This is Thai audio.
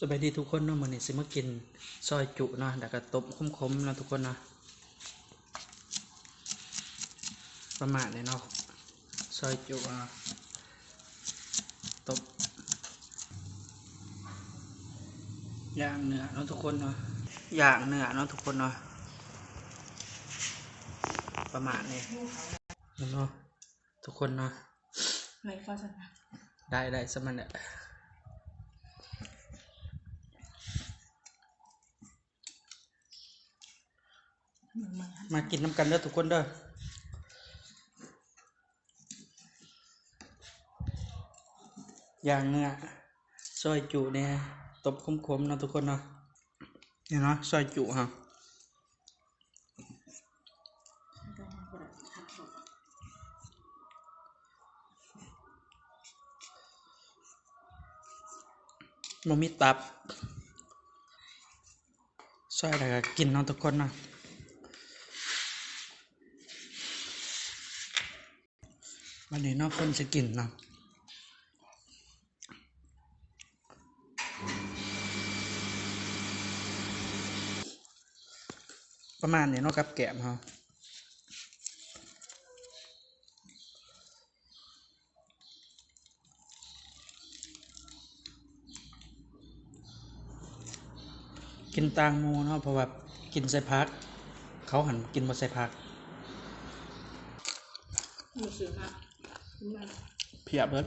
สบายดีทุกคนเนาะมื้อนี้สิมากินซอยจุเนาะแล้วก็ตบคมๆเนาะทุกคนเนาะประมาณนี้เนาะซอยจุเนาะตบย่างเนื้อเนาะทุกคนเนาะย่างเนื้อเนาะทุกคนเนาะประมาณนี้เนาะทุกคนเนาะไรก็ชนะได้ได้สมันแหล มากินน้ำกันเด้อทุกคนเด้ออย่างเนื้อซอยจุเนี่ยตบคมๆเนาะทุกคนเนาะเนี่ยเนาะซอยจุฮะมันมีตับซอยอะไรกินเนาะทุกคนเนาะ วันนี้เนอกคนจะกินเนาะประมาณนี้เนาะกับแกมเขากินตางมูเนาะเพราะว่ากินใส่พัก เขาหันกินมาใส่พักมือซื้อมาขึ้นมา เพียบเบิด